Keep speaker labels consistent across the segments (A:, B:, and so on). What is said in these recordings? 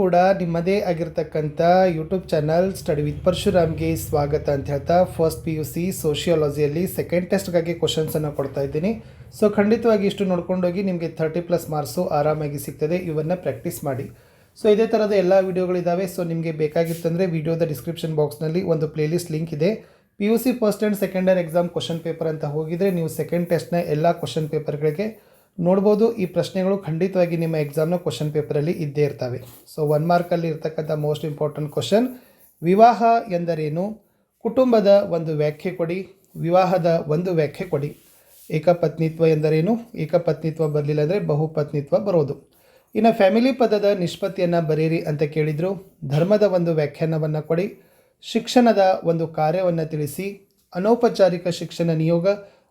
A: ಕೂಡ ನಿಮ್ಮದೇ ಆಗಿರ್ತಕ್ಕಂಥ ಯೂಟ್ಯೂಬ್ ಚಾನಲ್ ಸ್ಟಡಿ ವಿತ್ ಪರಶುರಾಮ್ಗೆ ಸ್ವಾಗತ ಅಂತ ಹೇಳ್ತಾ ಫಸ್ಟ್ ಪಿ ಯು ಸಿ ಸೋಷಿಯಾಲಜಿಯಲ್ಲಿ ಸೆಕೆಂಡ್ ಟೆಸ್ಟ್ಗಾಗಿ ಕ್ವಶನ್ಸನ್ನು ಕೊಡ್ತಾ ಇದ್ದೀನಿ. ಸೊ ಖಂಡಿತವಾಗಿ ಇಷ್ಟು ನೋಡ್ಕೊಂಡೋಗಿ ನಿಮಗೆ ಥರ್ಟಿ ಪ್ಲಸ್ ಮಾರ್ಕ್ಸು ಆರಾಮಾಗಿ ಸಿಗ್ತದೆ, ಇವನ್ನು ಪ್ರಾಕ್ಟೀಸ್ ಮಾಡಿ. ಸೊ ಇದೇ ಥರದ ಎಲ್ಲ ವೀಡಿಯೋಗಳಿದ್ದಾವೆ ಸೊ ನಿಮಗೆ ಬೇಕಾಗಿತ್ತಂದರೆ ವಿಡಿಯೋದ ಡಿಸ್ಕ್ರಿಪ್ಷನ್ ಬಾಕ್ಸ್ನಲ್ಲಿ ಒಂದು ಪ್ಲೇಲಿಸ್ಟ್ ಲಿಂಕ್ ಇದೆ. P U C first and second year exam question paper ಅಂತ ಹೋಗಿದರೆ ನೀವು ಸೆಕೆಂಡ್ ಟೆಸ್ಟ್ನ ಎಲ್ಲ ಕ್ವಶನ್ ಪೇಪರ್ಗಳಿಗೆ ನೋಡ್ಬೋದು, ಈ ಪ್ರಶ್ನೆಗಳು ಖಂಡಿತವಾಗಿ ನಿಮ್ಮ ಎಕ್ಸಾಮ್ನ ಕ್ವಶನ್ ಪೇಪರಲ್ಲಿ ಇದ್ದೇ ಇರ್ತವೆ. ಸೊ ಒನ್ ಮಾರ್ಕಲ್ಲಿ ಇರ್ತಕ್ಕಂಥ ಮೋಸ್ಟ್ ಇಂಪಾರ್ಟೆಂಟ್ ಕ್ವಶನ್ ವಿವಾಹ ಎಂದರೇನು? ಕುಟುಂಬದ ಒಂದು ವ್ಯಾಖ್ಯೆ ಕೊಡಿ, ವಿವಾಹದ ಒಂದು ವ್ಯಾಖ್ಯೆ ಕೊಡಿ. ಏಕಪತ್ನಿತ್ವ ಎಂದರೇನು? ಏಕಪತ್ನಿತ್ವ ಬರಲಿಲ್ಲ ಅಂದರೆ ಬಹುಪತ್ನಿತ್ವ ಬರೋದು. ಇನ್ನು ಫ್ಯಾಮಿಲಿ ಪದದ ನಿಷ್ಪತ್ತಿಯನ್ನು ಬರೀರಿ ಅಂತ ಕೇಳಿದರು. ಧರ್ಮದ ಒಂದು ವ್ಯಾಖ್ಯಾನವನ್ನು ಕೊಡಿ. ಶಿಕ್ಷಣದ ಒಂದು ಕಾರ್ಯವನ್ನು ತಿಳಿಸಿ. ಅನೌಪಚಾರಿಕ ಶಿಕ್ಷಣ ನಿಯೋಗ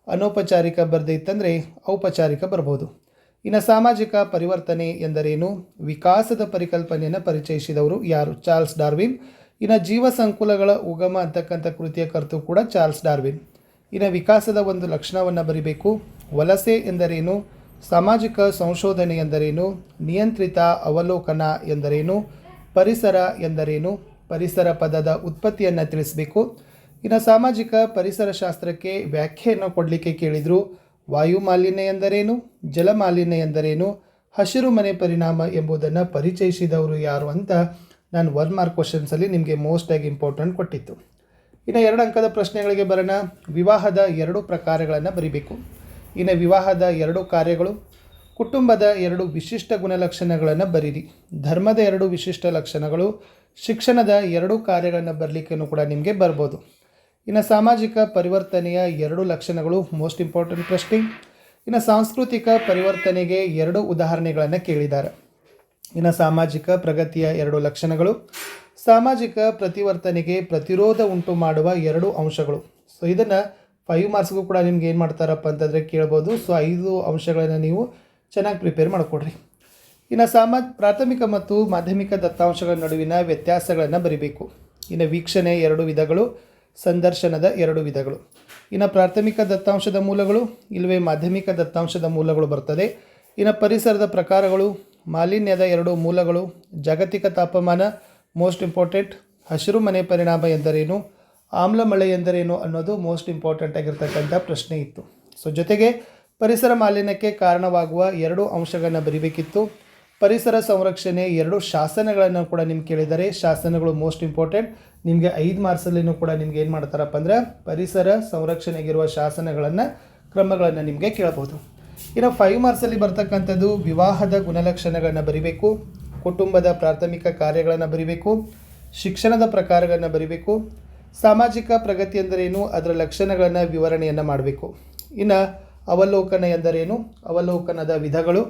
A: ಅನೌಪಚಾರಿಕ ಬರದೇ ಇತ್ತಂದರೆ ಔಪಚಾರಿಕ ಬರ್ಬೋದು. ಇನ್ನು ಸಾಮಾಜಿಕ ಪರಿವರ್ತನೆ ಎಂದರೇನು? ವಿಕಾಸದ ಪರಿಕಲ್ಪನೆಯನ್ನು ಪರಿಚಯಿಸಿದವರು ಯಾರು? Charles Darwin. ಇನ್ನು ಜೀವ ಸಂಕುಲಗಳ ಉಗಮ ಅಂತಕ್ಕಂಥ ಕೃತಿಯ ಕರ್ತು ಕೂಡ ಚಾರ್ಲ್ಸ್ ಡಾರ್ವಿನ್. ಇನ್ನು ವಿಕಾಸದ ಒಂದು ಲಕ್ಷಣವನ್ನು ಬರಿಬೇಕು. ವಲಸೆ ಎಂದರೇನು? ಸಾಮಾಜಿಕ ಸಂಶೋಧನೆ ಎಂದರೇನು? ನಿಯಂತ್ರಿತ ಅವಲೋಕನ ಎಂದರೇನು? ಪರಿಸರ ಎಂದರೇನು? ಪರಿಸರ ಪದದ ಉತ್ಪತ್ತಿಯನ್ನು ತಿಳಿಸಬೇಕು. ಇನ್ನು ಸಾಮಾಜಿಕ ಪರಿಸರ ಶಾಸ್ತ್ರಕ್ಕೆ ವ್ಯಾಖ್ಯೆಯನ್ನು ಕೊಡಲಿಕ್ಕೆ ಕೇಳಿದರು ವಾಯು ಮಾಲಿನ್ಯ ಎಂದರೇನು ಜಲ ಮಾಲಿನ್ಯ ಎಂದರೇನು, ಹಸಿರು ಮನೆ ಪರಿಣಾಮ ಎಂಬುದನ್ನು ಪರಿಚಯಿಸಿದವರು ಯಾರು ಅಂತ ನಾನು ಒನ್ ಮಾರ್ಕ್ ಕ್ವಶನ್ಸಲ್ಲಿ ನಿಮಗೆ ಮೋಸ್ಟಾಗಿ ಇಂಪಾರ್ಟೆಂಟ್ ಕೊಟ್ಟಿತ್ತು. ಇನ್ನು ಎರಡು ಅಂಕದ ಪ್ರಶ್ನೆಗಳಿಗೆ ಬರೋಣ. ವಿವಾಹದ ಎರಡು ಪ್ರಕಾರಗಳನ್ನು ಬರಿಬೇಕು. ಇನ್ನು ವಿವಾಹದ ಎರಡು ಕಾರ್ಯಗಳು, ಕುಟುಂಬದ ಎರಡು ವಿಶಿಷ್ಟ ಗುಣಲಕ್ಷಣಗಳನ್ನು ಬರೀರಿ. ಧರ್ಮದ ಎರಡು ವಿಶಿಷ್ಟ ಲಕ್ಷಣಗಳು, ಶಿಕ್ಷಣದ ಎರಡು ಕಾರ್ಯಗಳನ್ನು ಬರಲಿಕ್ಕೂ ಕೂಡ ನಿಮಗೆ ಬರ್ಬೋದು. ಇನ್ನು ಸಾಮಾಜಿಕ ಪರಿವರ್ತನೆಯ ಎರಡು ಲಕ್ಷಣಗಳು ಮೋಸ್ಟ್ ಇಂಪಾರ್ಟೆಂಟ್ ಪ್ರಶ್ನೆ. ಇನ್ನು ಸಾಂಸ್ಕೃತಿಕ ಪರಿವರ್ತನೆಗೆ ಎರಡು ಉದಾಹರಣೆಗಳನ್ನು ಕೇಳಿದ್ದಾರೆ. ಇನ್ನು ಸಾಮಾಜಿಕ ಪ್ರಗತಿಯ ಎರಡು ಲಕ್ಷಣಗಳು. ಸಾಮಾಜಿಕ ಪ್ರತಿವರ್ತನೆಗೆ ಪ್ರತಿರೋಧ ಉಂಟು ಮಾಡುವ ಎರಡು ಅಂಶಗಳು. ಸೊ ಇದನ್ನು ಫೈವ್ ಮಾರ್ಕ್ಸ್ಗೂ ಕೂಡ ನಿಮ್ಗೆ ಏನು ಮಾಡ್ತಾರಪ್ಪ ಅಂತಂದರೆ ಕೇಳ್ಬೋದು. ಸೊ ಐದು ಅಂಶಗಳನ್ನು ನೀವು ಚೆನ್ನಾಗಿ ಪ್ರಿಪೇರ್ ಮಾಡಿಕೊಡ್ರಿ. ಇನ್ನು ಸಾಮಾ, ಪ್ರಾಥಮಿಕ ಮತ್ತು ಮಾಧ್ಯಮಿಕ ದತ್ತಾಂಶಗಳ ನಡುವಿನ ವ್ಯತ್ಯಾಸಗಳನ್ನು ಬರಿಬೇಕು. ಇನ್ನು ವೀಕ್ಷಣೆ ಎರಡು ವಿಧಗಳು. ಸಂದರ್ಶನದ ಎರಡು ವಿಧಗಳು. ಇನ್ನು ಪ್ರಾಥಮಿಕ ದತ್ತಾಂಶದ ಮೂಲಗಳು ಇಲ್ಲವೇ ಮಾಧ್ಯಮಿಕ ದತ್ತಾಂಶದ ಮೂಲಗಳು ಬರ್ತದೆ. ಇನ್ನು ಪರಿಸರದ ಪ್ರಕಾರಗಳು, ಮಾಲಿನ್ಯದ ಎರಡು ಮೂಲಗಳು, ಜಾಗತಿಕ ತಾಪಮಾನ ಮೋಸ್ಟ್ ಇಂಪಾರ್ಟೆಂಟ್ ಹಸಿರು ಮನೆ ಪರಿಣಾಮ ಎಂದರೇನು, ಆಮ್ಲ ಮಳೆ ಎಂದರೇನು ಅನ್ನೋದು ಮೋಸ್ಟ್ ಇಂಪಾರ್ಟೆಂಟ್ ಆಗಿರ್ತಕ್ಕಂಥ ಪ್ರಶ್ನೆ ಇತ್ತು. ಸೊ ಜೊತೆಗೆ ಪರಿಸರ ಮಾಲಿನ್ಯಕ್ಕೆ ಕಾರಣವಾಗುವ ಎರಡು ಅಂಶಗಳನ್ನು ಬರಿಬೇಕಿತ್ತು. ಪರಿಸರ ಸಂರಕ್ಷಣೆ ಎರಡು ಶಾಸನಗಳನ್ನು ಕೂಡ ನಿಮ್ಗೆ ಕೇಳಿದ್ದಾರೆ. ಶಾಸನಗಳು ಮೋಸ್ಟ್ ಇಂಪಾರ್ಟೆಂಟ್ ನಿಮಗೆ ಐದು ಮಾರ್ಕ್ಸಲ್ಲಿನೂ ಕೂಡ ನಿಮ್ಗೆ ಏನು ಮಾಡ್ತಾರಪ್ಪ ಅಂದರೆ ಪರಿಸರ ಸಂರಕ್ಷಣೆಗಿರುವ ಶಾಸನಗಳನ್ನು, ಕ್ರಮಗಳನ್ನು ನಿಮಗೆ ಕೇಳಬಹುದು. ಇನ್ನು ಫೈವ್ ಮಾರ್ಕ್ಸಲ್ಲಿ ಬರ್ತಕ್ಕಂಥದ್ದು ವಿವಾಹದ ಗುಣಲಕ್ಷಣಗಳನ್ನು ಬರಿಬೇಕು, ಕುಟುಂಬದ ಪ್ರಾಥಮಿಕ ಕಾರ್ಯಗಳನ್ನು ಬರಿಬೇಕು, ಶಿಕ್ಷಣದ ಪ್ರಕಾರಗಳನ್ನು ಬರಿಬೇಕು, ಸಾಮಾಜಿಕ ಪ್ರಗತಿ ಎಂದರೇನು, ಅದರ ಲಕ್ಷಣಗಳನ್ನು ವಿವರಣೆಯನ್ನು ಮಾಡಬೇಕು. ಇನ್ನು ಅವಲೋಕನ ಎಂದರೇನು, ಅವಲೋಕನದ ವಿಧಗಳು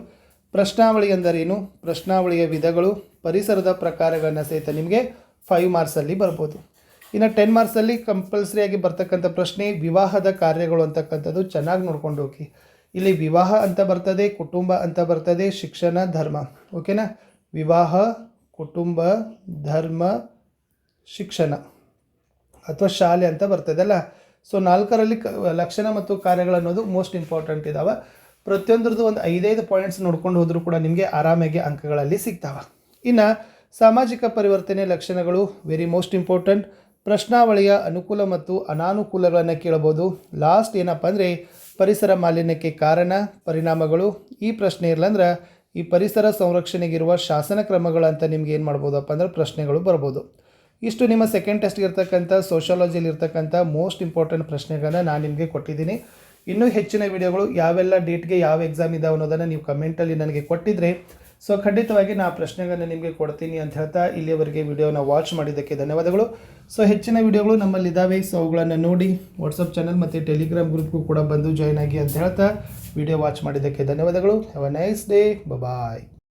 A: ಪ್ರಶ್ನಾವಳಿ ಎಂದರೇನು? ಪ್ರಶ್ನಾವಳಿಯ ವಿಧಗಳು, ಪರಿಸರದ ಪ್ರಕಾರಗಳನ್ನು ಸಹಿತ ನಿಮಗೆ ಫೈವ್ ಮಾರ್ಕ್ಸಲ್ಲಿ ಬರ್ಬೋದು. ಇನ್ನು ಟೆನ್ ಮಾರ್ಕ್ಸಲ್ಲಿ ಕಂಪಲ್ಸರಿಯಾಗಿ ಬರ್ತಕ್ಕಂಥ ಪ್ರಶ್ನೆ, ವಿವಾಹದ ಕಾರ್ಯಗಳು ಅಂತಕ್ಕಂಥದ್ದು ಚೆನ್ನಾಗಿ ನೋಡ್ಕೊಂಡು ಹೋಗಿ. ಇಲ್ಲಿ ವಿವಾಹ ಅಂತ ಬರ್ತದೆ, ಕುಟುಂಬ ಅಂತ ಬರ್ತದೆ, ಶಿಕ್ಷಣ, ಧರ್ಮ. ಓಕೆನಾ ವಿವಾಹ, ಕುಟುಂಬ, ಧರ್ಮ, ಶಿಕ್ಷಣ. ಅಥವಾ ಶಾಲೆ ಅಂತ ಬರ್ತದಲ್ಲ? ಸೊ ನಾಲ್ಕರಲ್ಲಿ ಲಕ್ಷಣ ಮತ್ತು ಕಾರ್ಯಗಳನ್ನೋದು ಮೋಸ್ಟ್ ಇಂಪಾರ್ಟೆಂಟ್ ಇದ್ದಾವೆ ಪ್ರತಿಯೊಂದ್ರದ್ದು ಒಂದು ಐದೈದು ಪಾಯಿಂಟ್ಸ್ ನೋಡ್ಕೊಂಡು ಹೋದರೂ ಕೂಡ ನಿಮಗೆ ಆರಾಮಾಗಿ ಅಂಕಗಳಲ್ಲಿ ಸಿಗ್ತಾವೆ. ಇನ್ನು ಸಾಮಾಜಿಕ ಪರಿವರ್ತನೆ ಲಕ್ಷಣಗಳು ವೆರಿ ಮೋಸ್ಟ್ ಇಂಪಾರ್ಟೆಂಟ್ ಪ್ರಶ್ನಾವಳಿಯ ಅನುಕೂಲ ಮತ್ತು ಅನಾನುಕೂಲಗಳನ್ನು ಕೇಳಬಹುದು ಲಾಸ್ಟ್ ಏನಪ್ಪ ಅಂದರೆ, ಪರಿಸರ ಮಾಲಿನ್ಯಕ್ಕೆ ಕಾರಣ, ಪರಿಣಾಮಗಳು. ಈ ಪ್ರಶ್ನೆ ಇರಲಂದ್ರೆ, ಈ ಪರಿಸರ ಸಂರಕ್ಷಣೆಗಿರುವ ಶಾಸನ ಕ್ರಮಗಳು ಅಂತ ನಿಮ್ಗೆ ಏನು ಮಾಡ್ಬೋದಪ್ಪ ಅಂದ್ರೆ ಪ್ರಶ್ನೆಗಳು ಬರ್ಬೋದು. ಇಷ್ಟು ನಿಮ್ಮ ಸೆಕೆಂಡ್ ಟೆಸ್ಟ್ಗೆ ಇರ್ತಕ್ಕಂಥ ಸೋಷಾಲಜಿಯಲ್ಲಿ ಇರ್ತಕ್ಕಂಥ ಮೋಸ್ಟ್ ಇಂಪಾರ್ಟೆಂಟ್ ಪ್ರಶ್ನೆಗಳನ್ನ ನಾನು ನಿಮಗೆ ಕೊಟ್ಟಿದ್ದೀನಿ. ಇನ್ನೂ ಹೆಚ್ಚಿನ ವಿಡಿಯೋಗಳು ಯಾವೆಲ್ಲ ಡೇಟ್ಗೆ ಯಾವ ಎಕ್ಸಾಮ್ ಇದಾವೆ ಅನ್ನೋದನ್ನು ನೀವು ಕಮೆಂಟಲ್ಲಿ ನನಗೆ ಕೊಟ್ಟಿದ್ರೆ ಸೊ ಖಂಡಿತವಾಗಿ ನಾ ಪ್ರಶ್ನೆಗಳನ್ನು ನಿಮಗೆ ಕೊಡ್ತೀನಿ ಅಂತ ಹೇಳ್ತಾ ಇಲ್ಲಿಯವರೆಗೆ ವಿಡಿಯೋನ ವಾಚ್ ಮಾಡಿದ್ದಕ್ಕೆ ಧನ್ಯವಾದಗಳು. ಸೊ ಹೆಚ್ಚಿನ ವಿಡಿಯೋಗಳು ನಮ್ಮಲ್ಲಿದ್ದಾವೆ ಸೊ ಅವುಗಳನ್ನು ನೋಡಿ ವಾಟ್ಸಪ್ ಚಾನಲ್ ಮತ್ತು ಟೆಲಿಗ್ರಾಮ್ ಗ್ರೂಪ್ಗೂ ಕೂಡ ಬಂದು ಜಾಯ್ನ್ ಆಗಿ ಅಂತ ಹೇಳ್ತಾ ವಿಡಿಯೋ ವಾಚ್ ಮಾಡಿದ್ದಕ್ಕೆ ಧನ್ಯವಾದಗಳು. Have a nice day bye